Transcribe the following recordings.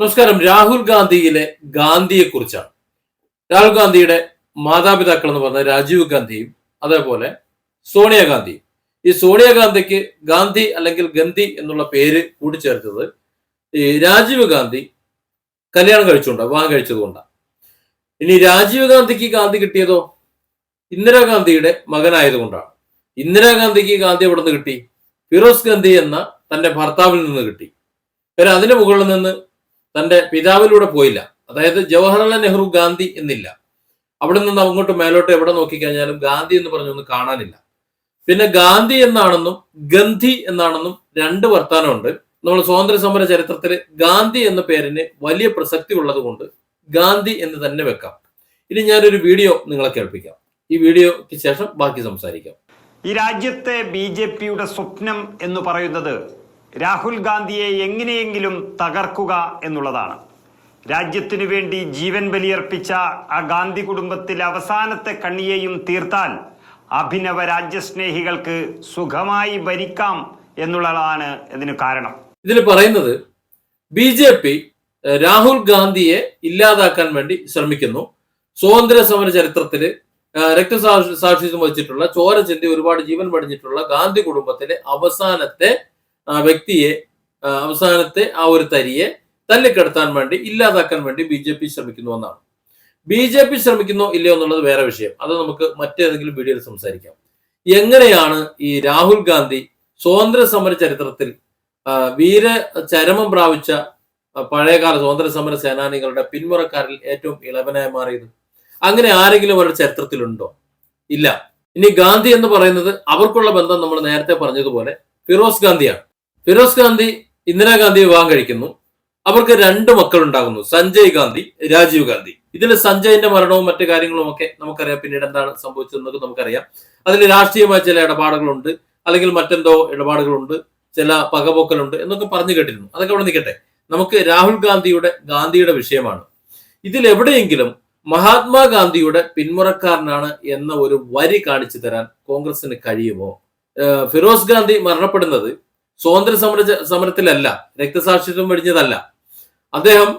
നമസ്കാരം. രാഹുൽ ഗാന്ധിയിലെ ഗാന്ധിയെ കുറിച്ചാണ് രാഹുൽ ഗാന്ധിയുടെ മാതാപിതാക്കൾ എന്ന് പറഞ്ഞ രാജീവ് ഗാന്ധിയും അതേപോലെ സോണിയാഗാന്ധിയും ഈ സോണിയാഗാന്ധിക്ക് ഗാന്ധി അല്ലെങ്കിൽ ഗന്ധി എന്നുള്ള പേര് കൂട്ടിച്ചേർത്തത് ഈ രാജീവ് ഗാന്ധി കല്യാണം കഴിച്ചുകൊണ്ടാണ് വിവാഹം കഴിച്ചതുകൊണ്ടാണ് ഇനി രാജീവ് ഗാന്ധിക്ക് ഗാന്ധി കിട്ടിയതോ? ഇന്ദിരാഗാന്ധിയുടെ മകനായതുകൊണ്ടാണ്. ഇന്ദിരാഗാന്ധിക്ക് ഗാന്ധി എവിടെ നിന്ന് കിട്ടി? ഫിറോസ് ഗാന്ധി എന്ന തന്റെ ഭർത്താവിൽ നിന്ന് കിട്ടി. പിന്നെ അതിന് മുകളിൽ നിന്ന് തന്റെ പിതാവിലൂടെ പോയില്ല. അതായത് ജവഹർലാൽ നെഹ്റു ഗാന്ധി എന്നില്ല. അവിടെ നിന്ന് അങ്ങോട്ട് മേലോട്ട് എവിടെ നോക്കിക്കഴിഞ്ഞാലും ഗാന്ധി എന്ന് പറഞ്ഞൊന്നും കാണാനില്ല. പിന്നെ ഗാന്ധി എന്നാണെന്നും ഗന്ധി എന്നാണെന്നും രണ്ട് വർത്താനമുണ്ട്. നമ്മൾ സ്വാതന്ത്ര്യ സമര ചരിത്രത്തിൽ ഗാന്ധി എന്ന പേരിന് വലിയ പ്രസക്തി ഉള്ളത് കൊണ്ട് ഗാന്ധി എന്ന് തന്നെ വെക്കാം. ഇനി ഞാനൊരു വീഡിയോ നിങ്ങളെ കേൾപ്പിക്കാം. ഈ വീഡിയോയ്ക്ക് ശേഷം ബാക്കി സംസാരിക്കാം. ഈ രാജ്യത്തെ ബി സ്വപ്നം എന്ന് പറയുന്നത് രാഹുൽ ഗാന്ധിയെ എങ്ങനെയെങ്കിലും തകർക്കുക എന്നുള്ളതാണ്. രാജ്യത്തിനു വേണ്ടി ജീവൻ ബലിയർപ്പിച്ച ആ ഗാന്ധി കുടുംബത്തിലെ അവസാനത്തെ കണ്ണിയെയും തീർത്താൽ അഭിനവ രാജ്യസ്നേഹികൾക്ക് സുഖമായി ഭരിക്കാം എന്നുള്ളതാണ് ഇതിന് കാരണം. ഇതിൽ പറയുന്നത് ബി ജെ പി രാഹുൽ ഗാന്ധിയെ ഇല്ലാതാക്കാൻ വേണ്ടി ശ്രമിക്കുന്നു. സ്വാതന്ത്ര്യ സമര ചരിത്രത്തിൽ രക്തസാക്ഷി സാക്ഷിത്വം വഹിച്ചിട്ടുള്ള ചോര ചിന്തി ഒരുപാട് ജീവൻ പടിഞ്ഞിട്ടുള്ള ഗാന്ധി കുടുംബത്തിലെ അവസാനത്തെ ആ, വ്യക്തിയെ അവസാനത്തെ ആ ഒരു തരിയെ തല്ലിക്കെടുത്താൻ വേണ്ടി ഇല്ലാതാക്കാൻ വേണ്ടി ബി ജെ പി ശ്രമിക്കുന്നു എന്നാണ്. ബി ജെ പി ശ്രമിക്കുന്നോ ഇല്ലയോ എന്നുള്ളത് വേറെ വിഷയം. അത് നമുക്ക് മറ്റേതെങ്കിലും വീഡിയോയിൽ സംസാരിക്കാം. എങ്ങനെയാണ് ഈ രാഹുൽ ഗാന്ധി സ്വാതന്ത്ര്യ സമര ചരിത്രത്തിൽ വീര ചരമം പ്രാപിച്ച പഴയകാല സ്വാതന്ത്ര്യ സമര സേനാനികളുടെ പിന്മുറക്കാരിൽ ഏറ്റവും ഇളവനായി മാറിയത്? അങ്ങനെ ആരെങ്കിലും അവരുടെ ചരിത്രത്തിലുണ്ടോ? ഇല്ല. ഇനി ഗാന്ധി എന്ന് പറയുന്നത് അവർക്കുള്ള ബന്ധം നമ്മൾ നേരത്തെ പറഞ്ഞതുപോലെ ഫിറോസ് ഗാന്ധിയാണ്. ഫിറോസ് ഗാന്ധി ഇന്ദിരാഗാന്ധി വിവാഹം കഴിക്കുന്നു. അവർക്ക് രണ്ട് മക്കൾ ഉണ്ടാകുന്നു സഞ്ജയ് ഗാന്ധി രാജീവ് ഗാന്ധി. ഇതിൽ സഞ്ജയിന്റെ മരണവും മറ്റു കാര്യങ്ങളും ഒക്കെ നമുക്കറിയാം. പിന്നീട് എന്താണ് സംഭവിച്ചതെന്നൊക്കെ നമുക്കറിയാം. അതിൽ രാഷ്ട്രീയമായ ചില ഇടപാടുകളുണ്ട്. അല്ലെങ്കിൽ മറ്റെന്തോ ഇടപാടുകളുണ്ട്. ചില പകപോക്കലുണ്ട് എന്നൊക്കെ പറഞ്ഞു കേട്ടിരുന്നു. അതൊക്കെ അവിടെ നിൽക്കട്ടെ. നമുക്ക് രാഹുൽ ഗാന്ധിയുടെ ഗാന്ധിയുടെ വിഷയമാണ്. ഇതിൽ എവിടെയെങ്കിലും മഹാത്മാഗാന്ധിയുടെ പിന്മുറക്കാരനാണ് എന്ന ഒരു വരി കാണിച്ചു തരാൻ കോൺഗ്രസിന് കഴിയുമോ? ഫിറോസ് ഗാന്ധി മരണപ്പെടുന്നത് സ്വാതന്ത്ര്യ സമര സമരത്തിലല്ല രക്തസാക്ഷിത്വം വെടിഞ്ഞതല്ല. അദ്ദേഹം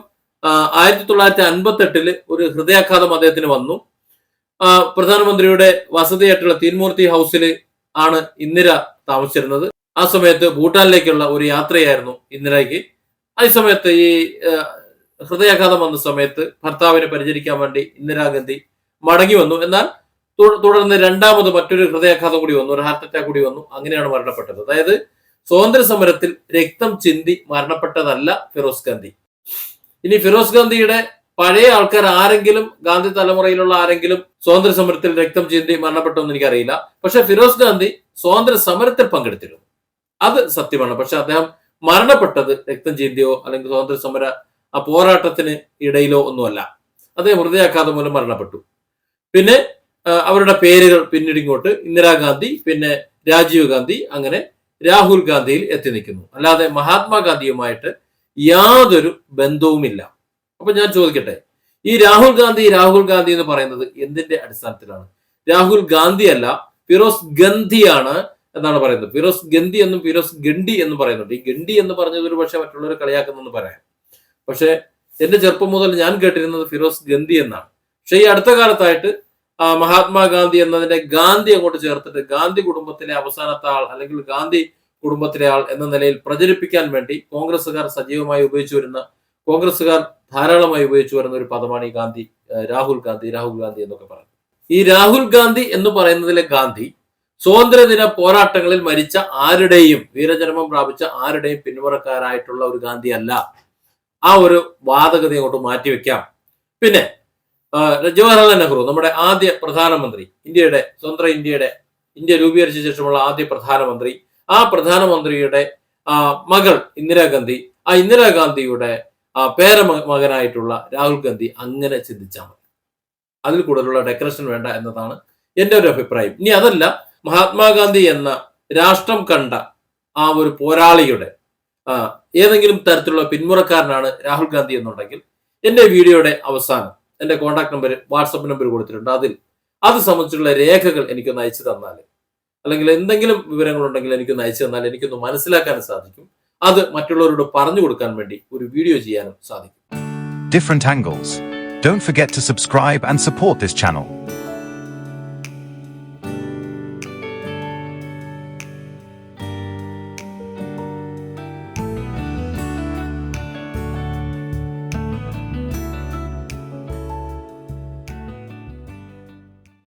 ആയിരത്തി തൊള്ളായിരത്തി അൻപത്തി എട്ടിൽ ഒരു ഹൃദയാഘാതം അദ്ദേഹത്തിന് വന്നു. പ്രധാനമന്ത്രിയുടെ വസതിയായിട്ടുള്ള തീൻമൂർത്തി ഹൗസിൽ ആണ് ഇന്ദിര താമസിച്ചിരുന്നത്. ആ സമയത്ത് ഭൂട്ടാനിലേക്കുള്ള ഒരു യാത്രയായിരുന്നു ഇന്ദിരയ്ക്ക്. അതേ സമയത്ത് ഈ ഹൃദയാഘാതം വന്ന സമയത്ത് ഭർത്താവിനെ പരിചരിക്കാൻ വേണ്ടി ഇന്ദിരാഗാന്ധി മടങ്ങി വന്നു. എന്നാൽ തുടർന്ന് രണ്ടാമത് മറ്റൊരു ഹൃദയാഘാതം കൂടി വന്നു ഒരു ഹാർട്ട് അറ്റാക്ക് കൂടി വന്നു. അങ്ങനെയാണ് മരണപ്പെട്ടത്. അതായത് സ്വാതന്ത്ര്യ സമരത്തിൽ രക്തം ചിന്തി മരണപ്പെട്ടതല്ല ഫിറോസ് ഗാന്ധി. ഇനി ഫിറോസ് ഗാന്ധിയുടെ പഴയ ആൾക്കാർ ആരെങ്കിലും ഗാന്ധി തലമുറയിലുള്ള ആരെങ്കിലും സ്വാതന്ത്ര്യ സമരത്തിൽ രക്തം ചിന്തി മരണപ്പെട്ടെന്ന് എനിക്കറിയില്ല. പക്ഷെ ഫിറോസ് ഗാന്ധി സ്വാതന്ത്ര്യ സമരത്തിൽ പങ്കെടുത്തിരുന്നു. അത് സത്യമാണ്. പക്ഷെ അദ്ദേഹം മരണപ്പെട്ടത് രക്തം ചിന്തിയോ അല്ലെങ്കിൽ സ്വാതന്ത്ര്യ സമര ആ പോരാട്ടത്തിന് ഇടയിലോ ഒന്നുമല്ല. അദ്ദേഹം ഹൃദയാഘാതം മൂലം മരണപ്പെട്ടു. പിന്നെ അവരുടെ പേരുകൾ പിന്നീട് ഇങ്ങോട്ട് ഇന്ദിരാഗാന്ധി പിന്നെ രാജീവ് ഗാന്ധി അങ്ങനെ രാഹുൽ ഗാന്ധിയിൽ എത്തി നിൽക്കുന്നു. അല്ലാതെ മഹാത്മാഗാന്ധിയുമായിട്ട് യാതൊരു ബന്ധവുമില്ല. അപ്പൊ ഞാൻ ചോദിക്കട്ടെ ഈ രാഹുൽ ഗാന്ധി രാഹുൽ ഗാന്ധി എന്ന് പറയുന്നത് എന്തിന്റെ അടിസ്ഥാനത്തിലാണ്? രാഹുൽ ഗാന്ധി അല്ല ഫിറോസ് ഗന്ധിയാണ് എന്നാണ് പറയുന്നത്. ഫിറോസ് ഗന്ധി എന്നും ഫിറോസ് ഗണ്ടി എന്നും പറയുന്നുണ്ട്. ഈ ഗണ്ടി എന്ന് പറഞ്ഞത് ഒരു പക്ഷെ മറ്റുള്ളവർ കളിയാക്കുന്നെന്ന് പറയാം. പക്ഷെ എന്റെ ചെറുപ്പം മുതൽ ഞാൻ കേട്ടിരുന്നത് ഫിറോസ് ഗന്ധി എന്നാണ്. പക്ഷെ ഈ അടുത്ത കാലത്തായിട്ട് മഹാത്മാഗാന്ധി എന്നതിന്റെ ഗാന്ധി അങ്ങോട്ട് ചേർത്തിട്ട് ഗാന്ധി കുടുംബത്തിലെ അവസാനത്തെ ആൾ അല്ലെങ്കിൽ ഗാന്ധി കുടുംബത്തിലെ ആൾ എന്ന നിലയിൽ പ്രചരിപ്പിക്കാൻ വേണ്ടി കോൺഗ്രസ്സുകാർ സജീവമായി ഉപയോഗിച്ചു വരുന്ന കോൺഗ്രസ്സുകാർ ധാരാളമായി ഉപയോഗിച്ചു വരുന്ന ഒരു പദമാണ് ഈ ഗാന്ധി രാഹുൽ ഗാന്ധി രാഹുൽ ഗാന്ധി എന്നൊക്കെ പറയുന്നത്. ഈ രാഹുൽ ഗാന്ധി എന്ന് പറയുന്നതിലെ ഗാന്ധി സ്വാതന്ത്ര്യദിന പോരാട്ടങ്ങളിൽ മരിച്ച ആരുടെയും വീരജന്മം പ്രാപിച്ച ആരുടെയും പിന്മുറക്കാരായിട്ടുള്ള ഒരു ഗാന്ധി അല്ല. ആ ഒരു വാദഗതി അങ്ങോട്ട് മാറ്റിവെക്കാം. പിന്നെ ജവഹർലാൽ നെഹ്റു നമ്മുടെ ആദ്യ പ്രധാനമന്ത്രി ഇന്ത്യയുടെ സ്വന്തം ഇന്ത്യയുടെ ഇന്ത്യ രൂപീകരിച്ച ശേഷമുള്ള ആദ്യ പ്രധാനമന്ത്രി ആ പ്രധാനമന്ത്രിയുടെ മകൾ ഇന്ദിരാഗാന്ധി ആ ഇന്ദിരാഗാന്ധിയുടെ ആ, പേര മകനായിട്ടുള്ള രാഹുൽ ഗാന്ധി അങ്ങനെ ചിന്തിച്ചാൽ മതി. അതിൽ കൂടുതലുള്ള ഡെക്കറേഷൻ വേണ്ട എന്നതാണ് എന്റെ ഒരു അഭിപ്രായം. ഇനി അതല്ല മഹാത്മാഗാന്ധി എന്ന രാഷ്ട്രം കണ്ട ആ ഒരു പോരാളിയുടെ ഏതെങ്കിലും തരത്തിലുള്ള പിന്മുറക്കാരനാണ് രാഹുൽ ഗാന്ധി എന്നുണ്ടെങ്കിൽ എന്റെ വീഡിയോയുടെ അവസാനം എന്റെ കോൺടാക്ട് നമ്പർ വാട്സപ്പ് നമ്പർ കൊടുത്തിട്ടുണ്ട്. അതിൽ. അത് സംബന്ധിച്ചുള്ള രേഖകൾ എനിക്കൊന്ന് അയച്ചു തന്നാൽ. അല്ലെങ്കിൽ എന്തെങ്കിലും വിവരങ്ങളുണ്ടെങ്കിൽ എനിക്കൊന്ന് അയച്ചു തന്നാൽ എനിക്കൊന്ന് മനസ്സിലാക്കാൻ സാധിക്കും. അത് മറ്റുള്ളവരോട് പറഞ്ഞു കൊടുക്കാൻ വേണ്ടി ഒരു വീഡിയോ ചെയ്യാനും സാധിക്കും. Different angles. Don't forget to subscribe and support this channel.